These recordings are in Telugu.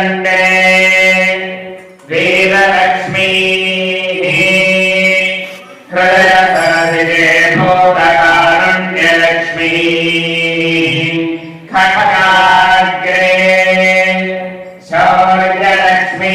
దోడ్డండే వీరలక్ష్మీ. హృదయ సరసిజే భూతకారుణ్యలక్ష్మీ ఖడ్గాగ్రే శౌర్యలక్ష్మీ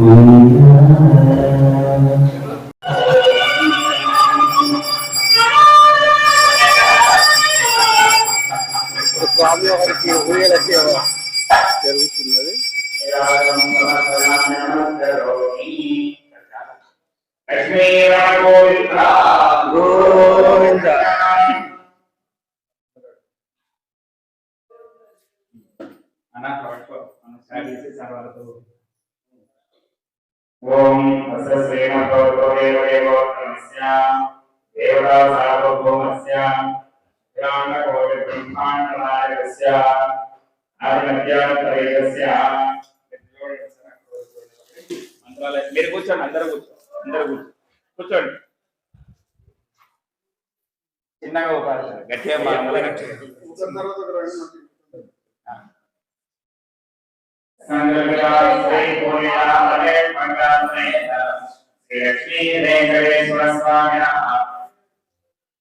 Om స్వామి వారికి ఊయల సేవ జరుగుతున్నది. గోవింద. ఓం శ్రీమతోదేవదేవోత్తమస్య దేవతా సార్వభౌమస్య. బ్రహ్మాండనాయకస్య ఆదిమధ్యానతరేకస్య మంత్రాలయ. మీరు కూర్చోండి అందరూ కూర్చో అందరూ కూర్చో. కూర్చోండి. చిన్నగా ఉపాధి గట్టిగా మంగళాలే శ్రీ లక్ష్మీ వెంకటేశ్వర స్వామినః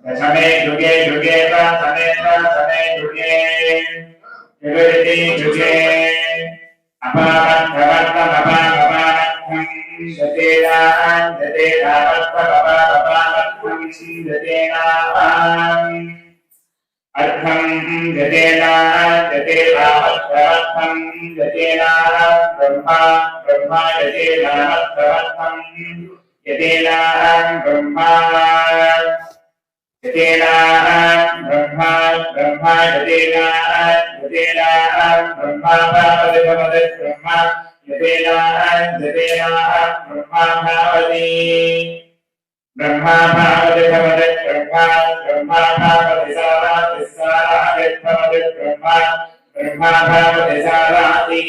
समे युगे युगे वा समे वा समे युगे युगरिति युगे अपावत्तवर्तम् अपावत्तम् दतेनां दतेनावत्तमपावत्तम् अर्थम अर्थं दतेनां दतेनावत्तवत्तं ब्रह्मा ब्रह्मा दतेनावत्तवत्तं यतेनां ब्रह्मा ब्रह्मा ब्रह्मा ब्रह्मा भवति ब्रह्मा ब्रह्मा भवति ब्रह्मा भवति भवति ब्रह्मा ब्रह्मा भवति साराति साराति भवति ब्रह्मा ब्रह्मा भवति साराति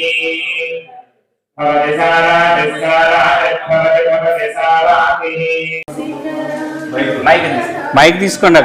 भवति साराति साराति भवति भवति साराति माइक మైక్ తీసుకోండి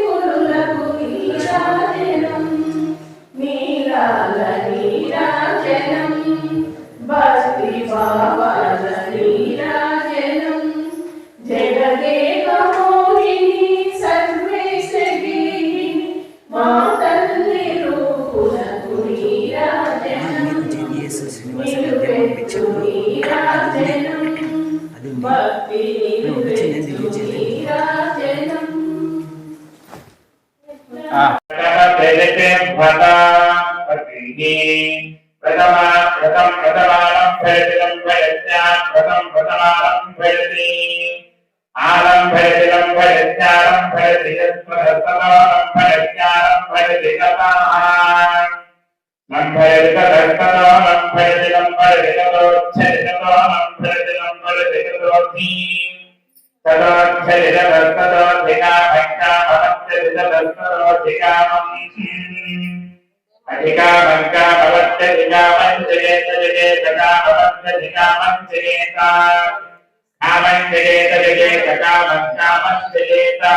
కురులకు నీరాజనం నీలాల నీరాజనం భక్తి భావాల నీరాజనం యత్పదస్తమానం భయత్యారం భయతి తథాః లంభయతి తదస్తతో లంభయతి లంభయతి తదోచ్ఛయతి తతో లంభయతి లంభయతి తదోద్ధి अधिका भक्ता भवत्य दिगा पञ्चगेत जगेत का भवत्य दिगा पञ्चगेता कामञ्चगेत जगेत का भक्ता पञ्चगेता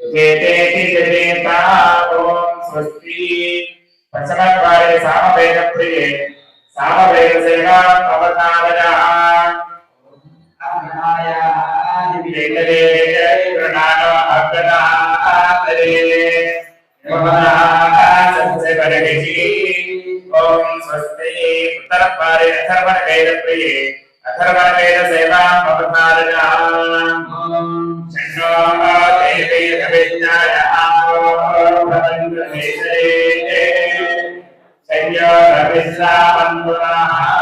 जेतेति जगेता ओम स्वस्ति पश्चिमद्वारे सामवेद प्रिये सामवेद सेवा अवतारः आनाया विकले प्रणाम अग्नातरे नमनाकाशस्य परगति ॐ स्वस्ति उत्तरपारे अथर्वणवेदप्रिये अथर्वणवेदसेवाम् अपधारणाम् शन्नो देवेदविज्ञायाम् संयोगविश्रामन्तुनाः